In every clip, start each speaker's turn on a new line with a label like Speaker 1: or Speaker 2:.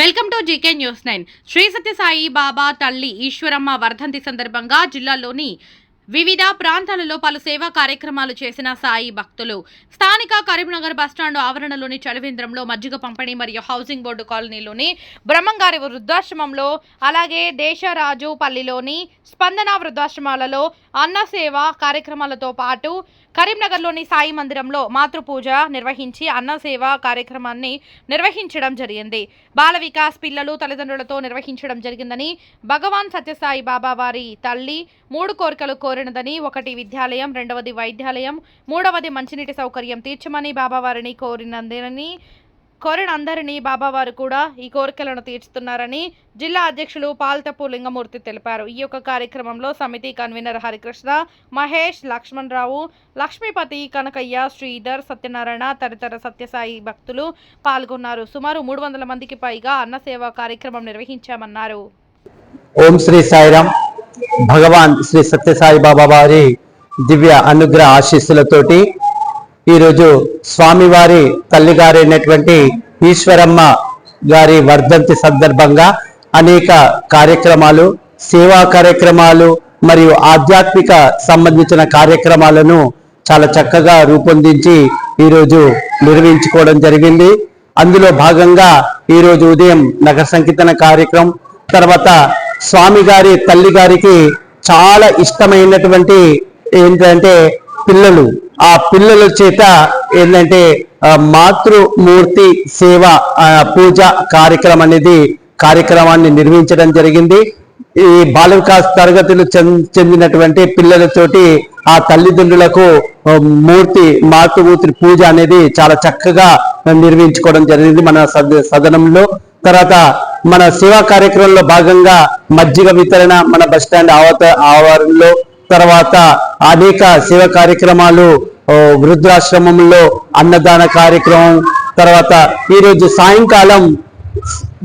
Speaker 1: Welcome to GK news nine. Sri Sathya Sai Baba తల్లి ఈశ్వరమ్మ వర్ధంతి సందర్భంగా జిల్లాలోని వివిధ ప్రాంతాలలో పలు సేవా కార్యక్రమాలు చేసిన సాయి భక్తులు. స్థానిక కరీంనగర్ బస్టాండ్ ఆవరణలోని చలివేంద్రంలో మజ్జిగ పంపిణీ మరియు హౌసింగ్ బోర్డు కాలనీలోని బ్రహ్మంగారి వృద్ధాశ్రమంలో అలాగే దేశరాజు పల్లిలోని స్పందన వృద్ధాశ్రమాలలో అన్న సేవ కార్యక్రమాలతో పాటు కరీంనగర్లోని సాయి మందిరంలో మాతృపూజ నిర్వహించి అన్న సేవ కార్యక్రమాన్ని నిర్వహించడం జరిగింది. బాల వికాస్ పిల్లలు తల్లిదండ్రులతో నిర్వహించడం జరిగిందని భగవాన్ సత్యసాయి బాబా వారి తల్లి మూడు కోరికలు కోరినదని ఒకటి విద్యాలయం రెండవది వైద్యాలయం మూడవది మంచినీటి సౌకర్యం తీర్చమని బాబావారిని కోరినందని కోరిన అందరినీ బాబావారు కూడా ఈ కోరికలను తీర్చుతున్నారని జిల్లా అధ్యక్షులు పాల్తపు లింగమూర్తి తెలిపారు. ఈ యొక్క కార్యక్రమంలో సమితి కన్వీనర్ హరికృష్ణ మహేష్ లక్ష్మణ్ రావు లక్ష్మీపతి కనకయ్య శ్రీధర్ సత్యనారాయణ తదితర సత్యసాయి భక్తులు పాల్గొన్నారు. సుమారు మూడు వందల మందికి పైగా అన్న సేవ కార్యక్రమం నిర్వహించామన్నారు.
Speaker 2: ఓం శ్రీ సాయిరామ్. భగవాన్ శ్రీ సత్యసాయి బాబా వారి దివ్య అనుగ్రహ ఆశీస్సులతోటి ఈరోజు స్వామివారి తల్లిగారైనటువంటి ఈశ్వరమ్మ గారి వర్ధంతి సందర్భంగా అనేక కార్యక్రమాలు సేవా కార్యక్రమాలు మరియు ఆధ్యాత్మిక సంబంధించిన కార్యక్రమాలను చాలా చక్కగా రూపొందించి ఈరోజు నిర్వహించుకోవడం జరిగింది. అందులో భాగంగా ఈరోజు ఉదయం నగర సంకీర్తన కార్యక్రమం తర్వాత స్వామి గారి తల్లి గారికి చాలా ఇష్టమైనటువంటి ఏంటంటే పిల్లలు. ఆ పిల్లల చేత ఏంటంటే మాతృమూర్తి సేవ పూజ కార్యక్రమం అనేది కార్యక్రమాన్ని నిర్వహించడం జరిగింది. ఈ బాలవికాస్ తరగతులు చెందినటువంటి పిల్లలతోటి ఆ తల్లిదండ్రులకు మూర్తి మాతృమూర్తి పూజ అనేది చాలా చక్కగా నిర్మించుకోవడం జరిగింది మన సద- సదనంలో. తర్వాత మన సేవా కార్యక్రమంలో భాగంగా మజ్జిగ వితరణ మన బస్ స్టాండ్ ఆవత ఆవరణలో తర్వాత అనేక సేవా కార్యక్రమాలు వృద్ధాశ్రమంలో అన్నదాన కార్యక్రమం తర్వాత ఈరోజు సాయంకాలం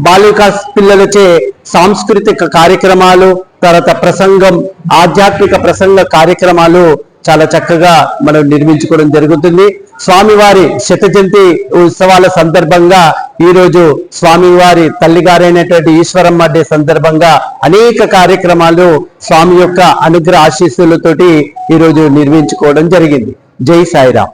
Speaker 2: బాలికా పిల్లలచే సాంస్కృతిక కార్యక్రమాలు తర్వాత ప్రసంగం ఆధ్యాత్మిక ప్రసంగ కార్యక్రమాలు చాలా చక్కగా మనం నిర్మించుకోవడం జరుగుతుంది. స్వామివారి శత జయంతి ఉత్సవాల సందర్భంగా ఈరోజు స్వామివారి తల్లిగారైనటువంటి ఈశ్వరమ్మ డే సందర్భంగా అనేక కార్యక్రమాలు స్వామి యొక్క అనుగ్రహ ఆశీస్సులతోటి ఈరోజు నిర్మించుకోవడం జరిగింది. జై సాయిరామ్.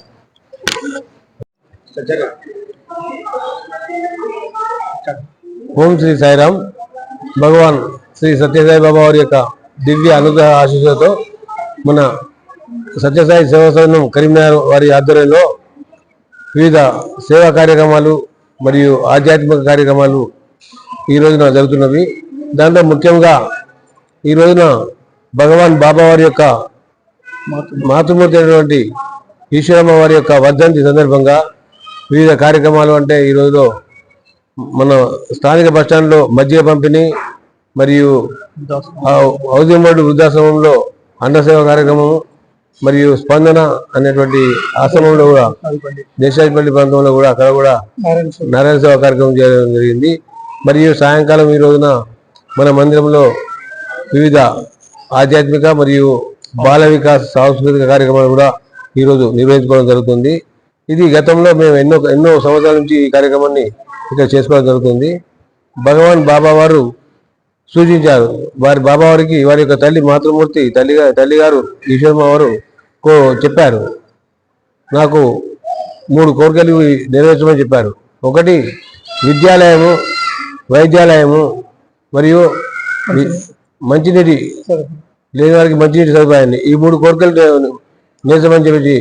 Speaker 3: ఓం శ్రీ సాయిరామ్. భగవాన్ శ్రీ సత్యసాయి బాబా వారి యొక్క దివ్య అనుగ్రహ ఆశీస్సులతో మన సత్యసాయి సేవా సంఘం కరీంనగర్ వారి ఆధ్వర్యంలో వివిధ సేవా కార్యక్రమాలు మరియు ఆధ్యాత్మిక కార్యక్రమాలు ఈ రోజున జరుగుతున్నవి. దాంట్లో ముఖ్యంగా ఈ రోజున భగవాన్ బాబా వారి యొక్క మాతృమూర్తి అయినటువంటి ఈశ్వరమ్మ వారి యొక్క వర్ధంతి సందర్భంగా వివిధ కార్యక్రమాలు అంటే ఈ రోజులో మన స్థానిక బస్టాండ్లో మజ్జిగ పంపిణీ మరియు హౌసింగ్ వృద్ధాశ్రమంలో అన్నసేవ కార్యక్రమం మరియు స్పందన అనేటువంటి ఆశ్రమంలో కూడా దేశాజపల్లి ప్రాంతంలో కూడా అక్కడ కూడా నారాయణ సేవ కార్యక్రమం చేయడం జరిగింది. మరియు సాయంకాలం ఈ రోజున మన మందిరంలో వివిధ ఆధ్యాత్మిక మరియు బాల వికాస సాంస్కృతిక కార్యక్రమాలు కూడా ఈరోజు నిర్వహించుకోవడం జరుగుతుంది. ఇది గతంలో మేము ఎన్నో ఎన్నో సంవత్సరాల నుంచి ఈ కార్యక్రమాన్ని ఇక్కడ చేసుకోవడం జరుగుతుంది. భగవాన్ బాబా వారు సూచించారు. వారి బాబావారికి వారి యొక్క తల్లి మాతృమూర్తి తల్లిగా తల్లిగారు ఈశ్వరమ్మ వారు కో చెప్పారు. నాకు మూడు కోరికలు నెరవేర్చమని చెప్పారు. ఒకటి విద్యాలయము వైద్యాలయము మరియు మంచినీటి లేని వారికి మంచినీటి సదుపాయాన్ని. ఈ మూడు కోరికలు నెరవేర్చమని చెప్పి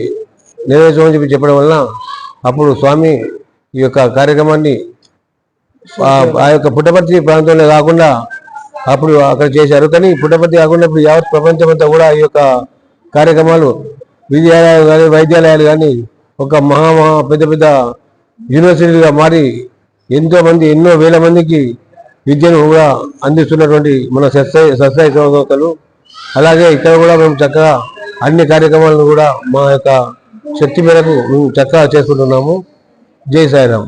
Speaker 3: నెరవేర్చమని చెప్పి చెప్పడం వలన అప్పుడు స్వామి ఈ యొక్క కార్యక్రమాన్ని ఆ యొక్క పుట్టపర్తి ప్రాంతంలో కాకుండా అప్పుడు అక్కడ చేశారు. కానీ పుట్టపర్తి కాకుండా ఇప్పుడు యావత్ ప్రపంచం అంతా కూడా ఈ యొక్క కార్యక్రమాలు విద్యాలయాలు కానీ వైద్యాలయాలు కానీ ఒక మహా మహా పెద్ద పెద్ద యూనివర్సిటీలుగా మారి ఎంతో మంది ఎన్నో వేల మందికి విద్యను కూడా అందిస్తున్నటువంటి మన సత్సాయి సత్సాయి సేవా సంస్థలు. అలాగే ఇక్కడ కూడా మేము చక్కగా అన్ని కార్యక్రమాలను కూడా మా యొక్క శక్తి మేరకు మేము చక్కగా చేసుకుంటున్నాము. జై సాయిరామ్.